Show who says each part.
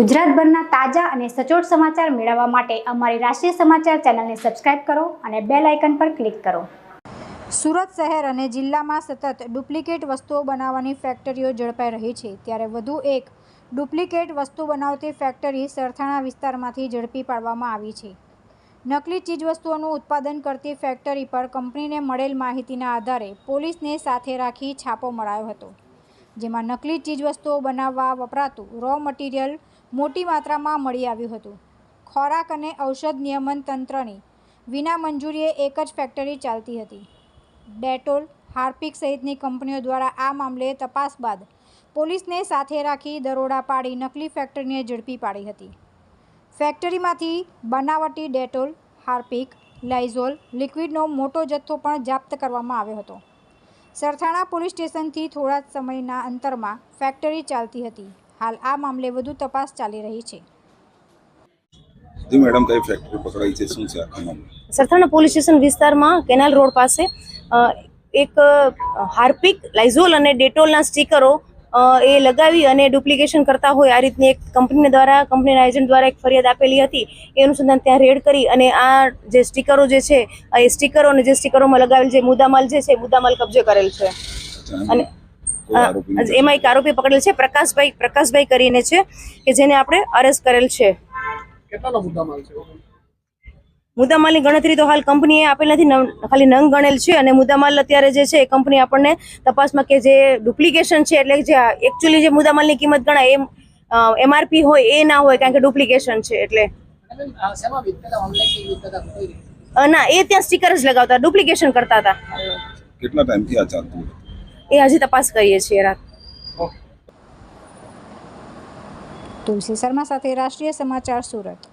Speaker 1: ગુજરાતભરના તાજા અને સચોટ સમાચાર મેળવવા માટે અમારી રાષ્ટ્રીય સમાચાર ચેનલને સબસ્ક્રાઇબ કરો અને બેલ આઇકન પર ક્લિક કરો. સુરત શહેર અને જિલ્લામાં સતત ડુપ્લિકેટ વસ્તુઓ બનાવવાની ફેક્ટરીઓ ઝડપાઈ રહી છે. ત્યારે વધુ એક ડુપ્લિકેટ વસ્તુ બનાવતી ફેક્ટરી સરથાણા વિસ્તારમાંથી ઝડપી પાડવામાં આવી છે. નકલી ચીજવસ્તુઓનું ઉત્પાદન કરતી ફેક્ટરી પર કંપનીને મળેલ માહિતીના આધારે પોલીસને સાથે રાખી છાપો મરાયો હતો. જેમાં નકલી ચીજવસ્તુઓ બનાવવા વપરાતું રો મટીરિયલ મોટી માત્રામાં મળી આવ્યું હતું. ખોરાક અને ઔષધ નિયમન તંત્રની વિના મંજૂરીએ એક જ ફેક્ટરી ચાલતી હતી. ડેટોલ, હાર્પિક સહિતની કંપનીઓ દ્વારા આ મામલે તપાસ બાદ પોલીસને સાથે રાખી દરોડા પાડી નકલી ફેક્ટરીને ઝડપી પાડી હતી. ફેક્ટરીમાંથી બનાવટી ડેટોલ, હાર્પિક, લાઇઝોલ, લિક્વિડનો મોટો જથ્થો પણ જપ્ત કરવામાં આવ્યો હતો. સરથાણા પોલીસ સ્ટેશનથી થોડા સમયના અંતરમાં ફેક્ટરી ચાલતી હતી. હાલ આ મામલે વધુ તપાસ ચાલી રહી છે.
Speaker 2: જી મેડમ કઈ ફેક્ટરી પકડાઈ છે? શું છે આખા મામલે?
Speaker 3: સરથાણા પોલીસ સ્ટેશન વિસ્તારમાં કેનાલ રોડ પાસે એક હાર્પિક લાઇઝોલ અને ડેટોલના સ્ટીકરો એ લગાવી અને ડુપ્લિકેશન કરતા હોય આ રીતની એક કંપની દ્વારા કંપનીના એજન્ટ દ્વારા એક ફરિયાદ આપેલી હતી. એ અનુસંધાન ત્યાં રેડ કરી અને આ જે સ્ટીકરો જે છે એ સ્ટીકરો અને જે સ્ટીકરોમાં લગાવેલ જે મુદ્દામાલ જે છે મુદ્દામાલ કબજે કરેલ છે. અને એમાં એક આરોપી પકડેલ છે પ્રકાશભાઈ પ્રકાશભાઈ કરીને છે કે જેને આપણે અરેસ્ટ કરેલ છે.
Speaker 4: મુદ્દામાલની
Speaker 3: મુદ્દામાલની ગણતરી તો હાલ કંપનીએ આપેલ નથી ખાલી નંગ ગણેલ છે અને મુદ્દામાલ અત્યારે જે છે એ કંપની આપણને તપાસમાં કે જે ડુપ્લિકેશન છે એટલે જે એકચ્યુઅલી જે મુદ્દામાલની કિંમત ગણાય એમ એમઆરપી હોય એ ના હોય કારણ કે ડુપ્લિકેશન છે એટલે. ના એ ત્યાં સ્ટીકર જ લગાવતા ડુપ્લિકેશન કરતા હતા.
Speaker 2: કેટલા ટાઈમથી આ ચાલતું હતું
Speaker 3: એ હજી તપાસ કરીએ છીએ રાત.
Speaker 1: તુલસી શર્મા સાથે રાષ્ટ્રીય સમાચાર સુરત.